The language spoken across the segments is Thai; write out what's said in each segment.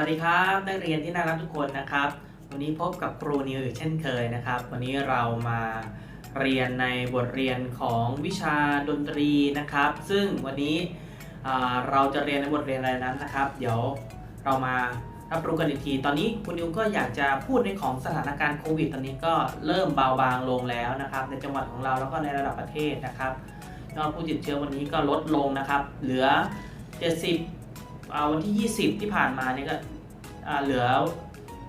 วัสดีครับนักเรียนที่น่ารักทุกคนนะครับ วันนี้พบกับครูนิวอีกเช่นเคยนะครับ วันนี้เรามาเรียนในบทเรียนของวิชาดนตรีนะครับ ซึ่งวันนี้เราจะเรียนในบทเรียนอะไรนั้นนะครับ เดี๋ยวเรามารับรู้กันอีกที ตอนนี้คุณนิวก็อยากจะพูดในของสถานการณ์โควิด ตอนนี้ก็เริ่มเบาบางลงแล้วนะครับ ในจังหวัดของเราแล้วก็ในระดับประเทศนะครับยอดผู้ติดเชื้อวันนี้ก็ลดลงนะครับ เหลือ 70 วันที่ 20 ที่ผ่านมาเนี่ยก็เหลือ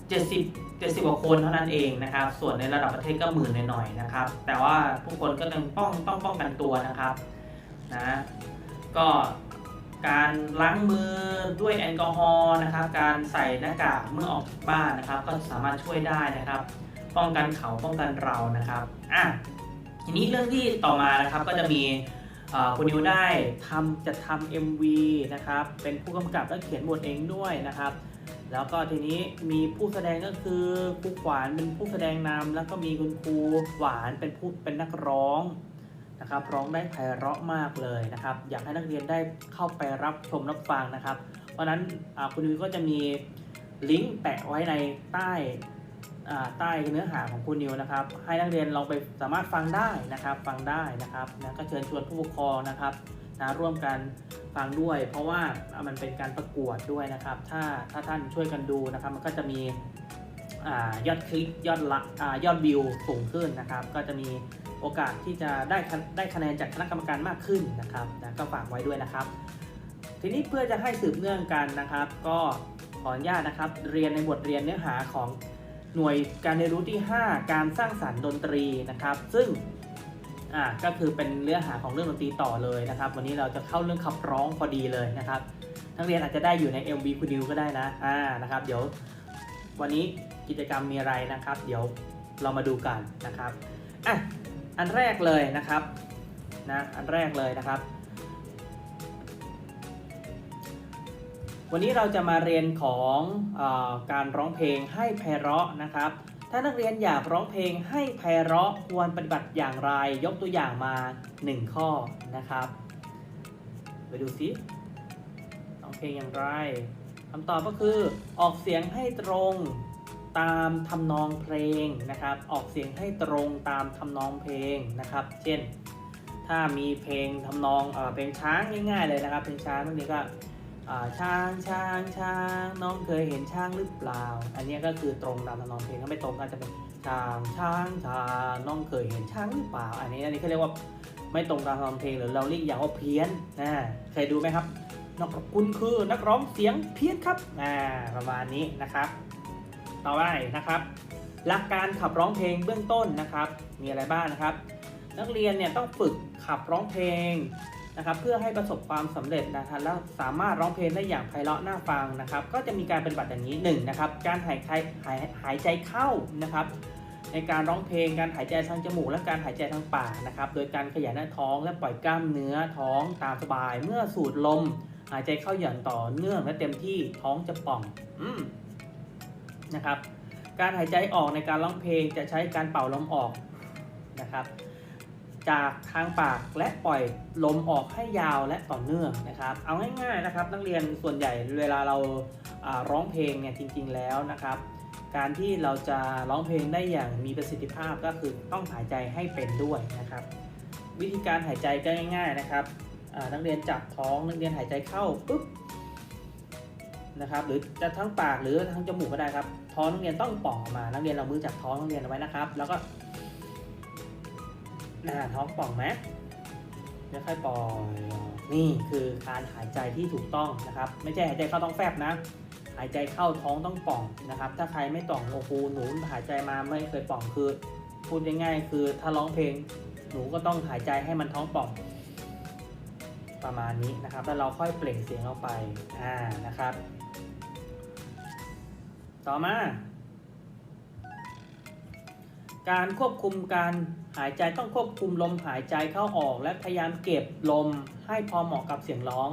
70 70กว่าคนเท่านั้นเองนะครับ ส่วนในระดับประเทศก็หมื่นหน่อยๆนะครับ แต่ว่าผู้คนก็ต้องป้องต้องป้องกันตัวนะครับนะก็การล้างมือด้วยแอลกอฮอล์นะครับ การใส่หน้ากากเมื่อออกจากบ้านนะครับ ก็สามารถช่วยได้นะครับ ป้องกันเขาป้องกันเรานะครับอะทีนี้เรื่องที่ต่อมานะครับก็จะมี คุณนิวได้ทำจะทำ MV นะครับ เป็นผู้กำกับและเขียนบทเองด้วยนะครับ แล้วก็ทีนี้มีผู้แสดงก็คือครูขวานเป็นผู้แสดงนำแล้วก็มีคุณครูหวานเป็นผู้เป็นนักร้องนะครับร้องได้ไพเราะมากเลยนะครับ อยากให้นักเรียนได้เข้าไปรับชมรับฟังนะครับ เพราะนั้นคุณนิวก็จะมีลิงก์แปะไว้ในใต้ ใต้เนื้อหาของคุณนิวนะครับ ให้นักเรียนลองไปสามารถฟังได้นะครับ ฟังได้นะครับนะก็เชิญชวนผู้ปกครองนะครับนะร่วมกันฟังด้วย เพราะว่ามันเป็นการประกวดด้วยนะครับ ถ้าถ้าท่านช่วยกันดูนะครับ มันก็จะมีอยอดคลิกยอดละยอดวิวสูงขึ้นนะครับ ก็จะมีโอกาสที่จะได้ได้คะแนนจากคณะกรรมการมากขึ้นนะครับนะก็ฝากไว้ด้วยนะครับ ทีนี้เพื่อจะให้สืบเนื่องกันนะครับ ก็ขออนุญาตนะครับ เรียนในบทเรียนเนื้อหาของ หน่วยการเรียนรู้ที่ 5 การสร้างสรรค์ดนตรีนะครับ ซึ่งอ่าก็คือเป็นเนื้อหาของเรื่องดนตรีต่อเลยนะครับ วันนี้เราจะเข้าเรื่องขับร้องพอดีเลยนะครับนักเรียนอาจจะได้อยู่ใน MV คุณดิวก็ได้นะอ่านะครับเดี๋ยววันนี้กิจกรรมมีอะไรนะครับ เดี๋ยวเรามาดูกันนะครับอะอันแรกเลยนะครับนะอันแรกเลยนะครับ วันนี้เราจะมาเรียนของอการร้องเพลงให้ไพเราะนะครับ ถ้านักเรียนอยากร้องเพลงให้ไพเราะควรปฏิบัติอย่างไร ยกตัวอย่างมา 1 ข้อนะครับ ไปดูซิร้องเพลงอย่างไรคำตอบก็คือออกเสียงให้ตรงตามทำนองเพลงนะครับ ออกเสียงให้ตรงตามทำนองเพลงนะครับ เช่น ถ้ามีเพลงทำนองเอเพลงช้างง่ายๆเลยนะครับ เพลงช้างนักเรียนก็ ช้างช้างช้างน้องเคยเห็นช้างหรือเปล่า อันนี้ก็คือตรงตามทำนองเพลงถ้าไม่ตรงก็จะเป็นช้างช้างช้างน้องเคยเห็นช้างหรือเปล่า อันนี้อันนี้เขาเรียกว่าไม่ตรงตามทำนองเพลงหรือเราเรียกอย่างว่าเพี้ยนนะเคยดูไหมครับนอกคุณคือนักร้องเสียงเพี้ยนครับอ่าประมาณนี้นะครับ ต่อไปนะครับ หลักการขับร้องเพลงเบื้องต้นนะครับ มีอะไรบ้างนะครับ นักเรียนเนี่ยต้องฝึกขับร้องเพลง นะครับเพื่อให้ประสบความสำเร็จนะครับแล้วสามารถร้องเพลงได้อย่างไพเราะน่าฟังนะครับก็จะมีการปฏิบัติอย่างนี้1นงนะครับการหายใจหายหายใจเข้านะครับในการร้องเพลงการหายใจทางจมูก และการหายใจทางปากนะครับโดยการขยายหน้าท้องและปล่อยกล้ามเนื้อท้องตามสบาย เมื่อสูดลม หายใจเข้าอย่างต่อเนื่องและเต็มที่ท้องจะป่องอนะครับการหายใจออกในการร้องเพลงจะใช้การเป่าลมออกนะครับ จากทางปากและปล่อยลมออกให้ยาวและต่อเนื่องนะครับ เอาง่ายๆนะครับ นักเรียนส่วนใหญ่เวลาเราร้องเพลงเนี่ยจริง ๆแล้วนะครับ การที่เราจะร้องเพลงได้อย่างมีประสิทธิภาพก็คือต้องหายใจให้เป็นด้วยนะครับ วิธีการหายใจก็ง่าย ๆนะครับนักเรียนจับท้องนักเรียนหายใจเข้าปุ๊บนะครับหรือจะทั้งปากหรือทั้งจมูกก็ได้ครับท้องนักเรียนต้องป่องออกมา นักเรียนเรามือจับท้องนักเรียนเอาไว้นะครับ แล้วก็ หน้าท้องป่องไหมแล้วค่อยปล่อย นี่คือการหายใจที่ถูกต้องนะครับ ไม่ใช่หายใจเข้าต้องแฟบนะ หายใจเข้าท้องต้องป่องนะครับ ถ้าใครไม่ต่องโอ้โหหนูหายใจมาไม่เคยป่องคือพูดง่ายๆคือถ้าร้องเพลงหนูก็ต้องหายใจให้มันท้องป่อง ประมาณนี้นะครับ แล้วเราค่อยเปล่งเสียงออกไปอ่านะครับ ต่อมา การควบคุมการหายใจต้องควบคุมลมหายใจเข้าออก และพยายามเก็บลมให้พอเหมาะกับเสียงร้อง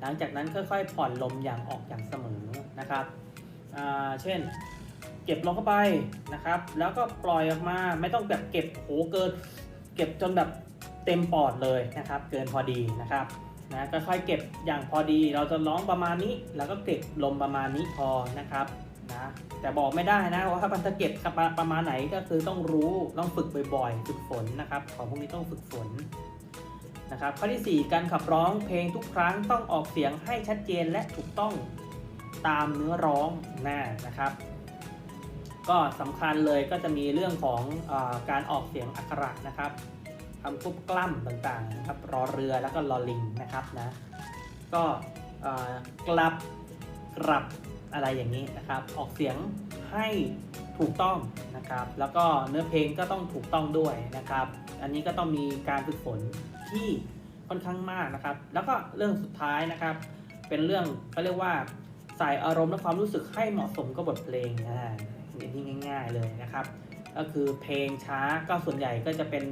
หลังจากนั้นค่อยๆ ผ่อนลมอย่างออกอย่างเสมอนะครับเช่น เก็บลมเข้าไปนะครับ แล้วก็ปล่อยออกมาไม่ต้องแบบเก็บโหเกินเก็บจนแบบเต็มปอดเลยนะครับ เกินพอดีนะครับนะค่อยๆเก็บอย่างพอดี เราจะร้องประมาณนี้ แล้วก็เก็บลมประมาณนี้พอนะครับ แต่บอกไม่ได้นะว่ามันจะเก็บประมาณไหนก็คือต้องรู้ต้องฝึกบ่อยๆ ฝึกฝนนะครับ ของพวกนี้ต้องฝึกฝนนะครับข้อที่ 4 การขับร้องเพลงทุกครั้งต้องออกเสียงให้ชัดเจนและถูกต้องตามเนื้อร้องนะนะครับ ก็สำคัญเลยก็จะมีเรื่องของอการออกเสียงอักขระนะครับคำควบกล้ำต่างๆนะครับรอเรือแล้วก็ลอลิงนะครับนะก็กลับกลับ อะไรอย่างนี้นะครับ ออกเสียงให้ถูกต้องนะครับ แล้วก็เนื้อเพลงก็ต้องถูกต้องด้วยนะครับ อันนี้ก็ต้องมีการฝึกฝนที่ค่อนข้างมากนะครับ แล้วก็เรื่องสุดท้ายนะครับ เป็นเรื่องก็เรียกว่าใส่อารมณ์และความรู้สึกให้เหมาะสมกับบทเพลงอ่าอันนี้ง่าย ๆเลยนะครับ ก็คือเพลงช้าก็ส่วนใหญ่ก็จะเป็น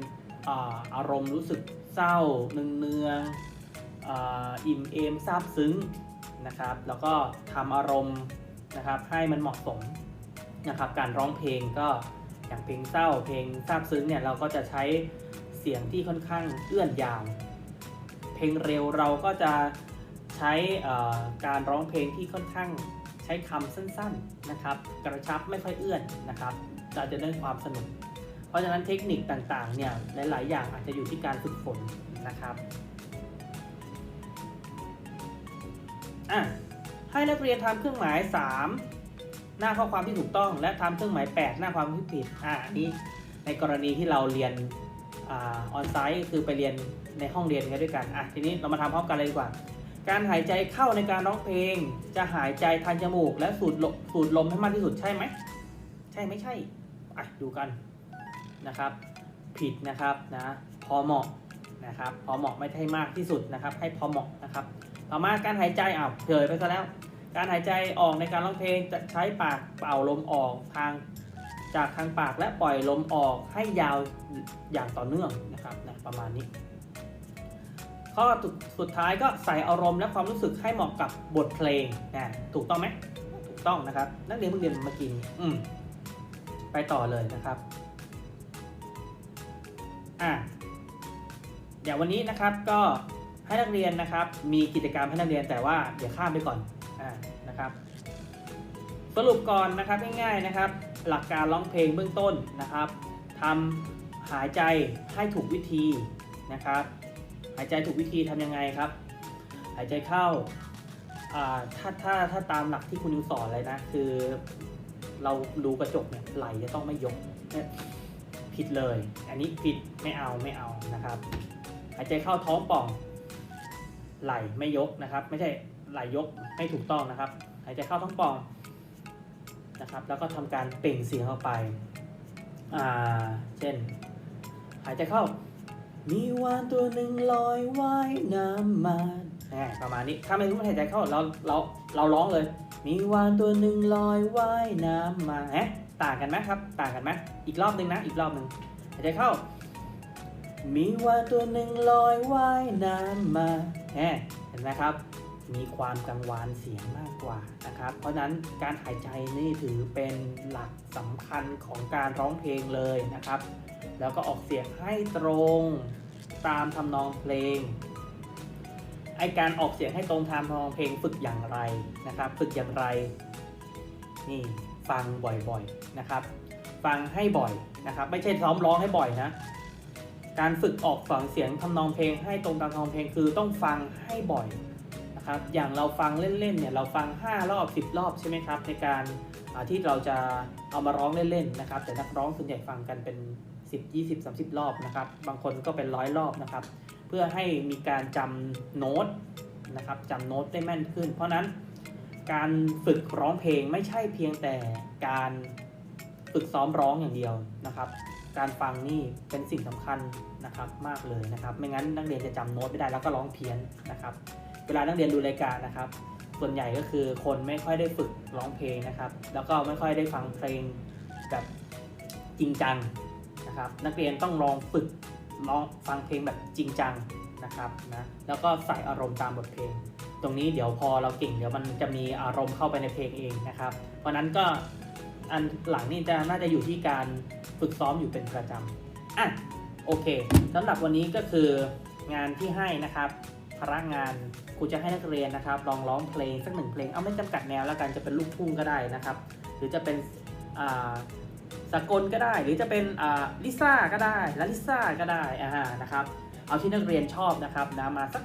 อาอารมณ์รู้สึกเศร้าเนืองๆออิ่มเอมซาบซึ้ง นะครับ แล้วก็ทำอารมณ์นะครับให้มันเหมาะสมนะครับ การร้องเพลงก็อย่างเพลงเศร้าเพลงซาบซึ้งเนี่ยเราก็จะใช้เสียงที่ค่อนข้างเอื้อนยาว เพลงเร็วเราก็จะใช้การร้องเพลงที่ค่อนข้างใช้คำสั้นๆนะครับ กระชับไม่ค่อยเอื้อนนะครับเราจะได้ความสนุก เพราะฉะนั้นเทคนิคต่างๆเนี่ยหลายๆ อย่างอาจจะอยู่ที่การฝึกฝนนะครับ อะให้นักเรียนทำเครื่องหมาย 3 หน้าข้อความที่ถูกต้อง และทำเครื่องหมาย 8 หน้าความที่ผิดอะอันนี้ในกรณีที่เราเรียนออนไซต์คือไปเรียนในห้องเรียนกันด้วยกันอะทีนี้เรามาทำพร้อมกันเลยดีกว่า การหายใจเข้าในการร้องเพลง จะหายใจทางจมูก และสูดลมสูดลมให้มากที่สุดใช่ไหมใช่ไม่ใช่อะดูกันนะครับ ผิดนะครับนะพอเหมาะนะครับพอเหมาะไม่ใช่มากที่สุดนะครับ ให้พอเหมาะนะครับ ต่อมาการหายใจอ้าวเผยไปซะแล้ว การหายใจออกในการร้องเพลงจะใช้ปากเป่าลมออกทางจากทางปากและปล่อยลมออกให้ยาวอย่างต่อเนื่องนะครับนะประมาณนี้ ข้อสุดท้ายก็ใส่อารมณ์และความรู้สึกให้เหมาะกับบทเพลงนะถูกต้องไหมถูกต้องนะครับ นักเรียนเพิ่งเรียนมื่อกี้นี้อืมไปต่อเลยนะครับอะเดี๋ยววันนี้นะครับก็ ให้นักเรียนนะครับ มีกิจกรรมให้นักเรียนแต่ว่าเดี๋ยวข้ามไปก่อนอ่านะครับสรุปก่อนนะครับง่ายๆนะครับ หลักการร้องเพลงเบื้องต้นนะครับทำหายใจให้ถูกวิธีนะครับ หายใจถูกวิธีทำยังไงครับ หายใจเข้าอ่าถ้าถ้าถ้าตามหลักที่คุณยูสอนเลยนะ คือเราดูกระจกเนี่ยไหลจะต้องไม่ยกเนี่ยผิดเลย อันนี้ผิดไม่เอาไม่เอานะครับ หายใจเข้าท้องป่อง ไหลไม่ยกนะครับ ไม่ใช่ไหลยกไม่ถูกต้องนะครับหายใจเข้าท้องป่องนะครับแล้วก็ทำการเปล่งเสียงออกไปอ่าเช่น หายใจเข้า มีวานตัวหนึ่งลอยว่ายน้ำมาแหมประมาณนี้ถ้าไม่รู้หายใจเข้าเราเราเราร้องเลย มีวานตัวหนึ่งลอยว่ายน้ำมาแหมต่างกันไหมครับ ต่างกันไหมอีกรอบหนึ่งนะอีกรอบหนึ่งหายใจเข้า มีวานตัวหนึ่งลอยว่ายน้ำมา เห็นไหมครับ มีความกังวานเสียงมากกว่านะครับ เพราะฉะนั้นการหายใจนี่ถือเป็นหลักสำคัญของการร้องเพลงเลยนะครับ แล้วก็ออกเสียงให้ตรงตามทำนองเพลงไอการออกเสียงให้ตรงตามทำนองเพลงฝึกอย่างไรนะครับ ฝึกอย่างไร นี่ฟังบ่อยๆนะครับ ฟังให้บ่อยนะครับ ไม่ใช่ซ้อมร้องให้บ่อยนะ การฝึกออกฝังเสียงทำนองเพลงให้ตรงตามทำนองเพลงคือต้องฟังให้บ่อยนะครับ อย่างเราฟังเล่นๆเนี่ยเราฟัง 5 รอบ 10 รอบใช่ไหมครับ ในการที่เราจะเอามาร้องเล่นๆนะครับ แต่นักร้องส่วนใหญ่ฟังกันเป็น 10 20 30 รอบนะครับ บางคนก็เป็นร้อยรอบนะครับ เพื่อให้มีการจำโน้ตนะครับจำโน้ตได้แม่นขึ้น เพราะนั้นการฝึกร้องเพลงไม่ใช่เพียงแต่การฝึกซ้อมร้องอย่างเดียวนะครับ การฟังนี่เป็นสิ่งสำคัญนะครับมากเลยนะครับ ไม่งั้นนักเรียนจะจำโน้ตไม่ได้แล้วก็ร้องเพี้ยนนะครับ เวลานักเรียนดูรายการนะครับ ส่วนใหญ่ก็คือคนไม่ค่อยได้ฝึกร้องเพลงนะครับ แล้วก็ไม่ค่อยได้ฟังเพลงแบบจริงจังนะครับ นักเรียนต้องลองฝึกร้องฟังเพลงแบบจริงจังนะครับนะแล้วก็ใส่อารมณ์ตามบทเพลง ตรงนี้เดี๋ยวพอเราเก่งเดี๋ยวมันจะมีอารมณ์เข้าไปในเพลงเองนะครับ เพราะนั้นก็ อันหลังนี่จะน่าจะอยู่ที่การฝึกซ้อมอยู่เป็นประจำอะโอเคสำหรับวันนี้ก็คืองานที่ให้นะครับพนักงานครูจะให้นักเรียนนะครับลองร้องเพลงสักหนึ่งเพลง เอาไม่จำกัดแนวแล้วกันจะเป็นลูกทุ่งก็ได้นะครับ หรือจะเป็นอ่าสากลก็ได้ หรือจะเป็นอ่าลิซ่าก็ได้ลาลิซ่าก็ได้อ่านะครับ เอาที่นักเรียนชอบนะครับนะมาสัก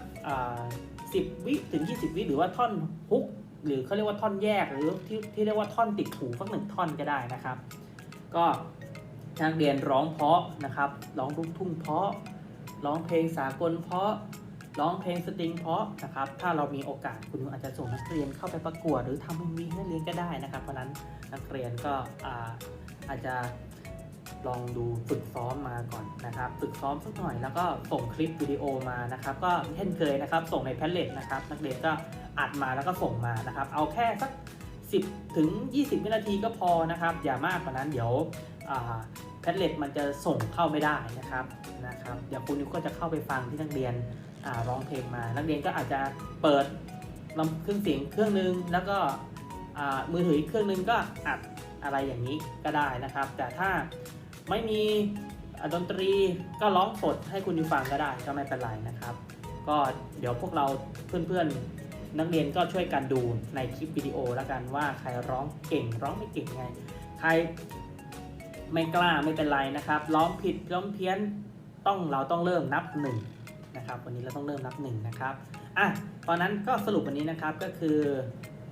สิบวิถึง 20 วิหรือว่าท่อนฮุก หรือเขาเรียกว่าท่อนแยกหรือที่ที่เรียกว่าท่อนติดหูสักหนึ่งท่อนก็ได้นะครับ ก็นักเรียนร้องเพาะนะครับ ร้องลูกทุ่งเพาะ ร้องเพลงสากลเพาะ ร้องเพลงสตริงเพาะนะครับ ถ้าเรามีโอกาสคุณครูอาจจะส่งนักเรียนเข้าไปประกวด หรือทำเป็นวีให้นักเรียนก็ได้นะครับ เพราะนั้นนักเรียนก็อ่าอาจจะลองดูฝึกซ้อมมาก่อนนะครับ ฝึกซ้อมสักหน่อยแล้วก็ส่งคลิปวิดีโอมานะครับ ก็เช่นเคยนะครับ ส่งในแพลเลตนะครับ นักเรียนก็ อัดมาแล้วก็ส่งมานะครับ เอาแค่สัก 10 ถึง 20 วินาทีก็พอนะครับ อย่ามากกว่านั้นเดี๋ยวแพลเล็ตมันจะส่งเข้าไม่ได้นะครับนะครับเดี๋ยวคุณนิวก็จะเข้าไปฟังที่นักเรียนร้องเพลงมา นักเรียนก็อาจจะเปิดลำเครื่องเสียงเครื่องนึง แล้วก็มือถืออีกเครื่องนึงก็อัดอะไรอย่างนี้ก็ได้นะครับ แต่ถ้าไม่มีดนตรีก็ร้องสดให้คุณยูฟังก็ได้ก็ไม่เป็นไรนะครับ ก็เดี๋ยวพวกเราเพื่อนๆ นักเรียนก็ช่วยกันดูในคลิปวิดีโอแล้วกันว่าใครร้องเก่งร้องไม่เก่งไง ใครไม่กล้าไม่เป็นไรนะครับ ร้องผิดร้องเพี้ยนต้องเราต้องเริ่มนับหนึ่งนะครับวันนี้เราต้องเริ่มนับหนึ่งนะครับอะตอนนั้นก็สรุปวันนี้นะครับก็คือ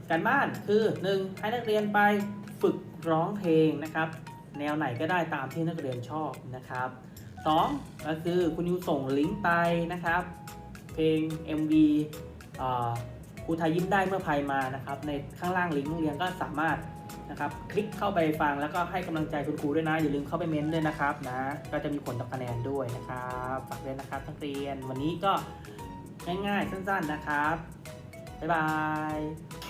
การบ้านคือ 1. ให้นักเรียนไปฝึกร้องเพลงนะครับ แนวไหนก็ได้ตามที่นักเรียนชอบนะครับ 2. ก็คือคุณยูส่งลิงก์ไปนะครับ เพลง MV อ่า ครูไทยยิ้มได้เมื่อภัยมานะครับ ในข้างล่างลิงก์เรียนก็สามารถนะครับ คลิกเข้าไปฟังแล้วก็ให้กำลังใจคุณครูด้วยนะ อย่าลืมเข้าไปเม้นต์ด้วยนะครับนะ ก็จะมีผลต่อคะแนนด้วยนะครับฝากด้วยนะครับนักเรียนวันนี้ก็ง่ายๆสั้น ๆนะครับบ๊ายบาย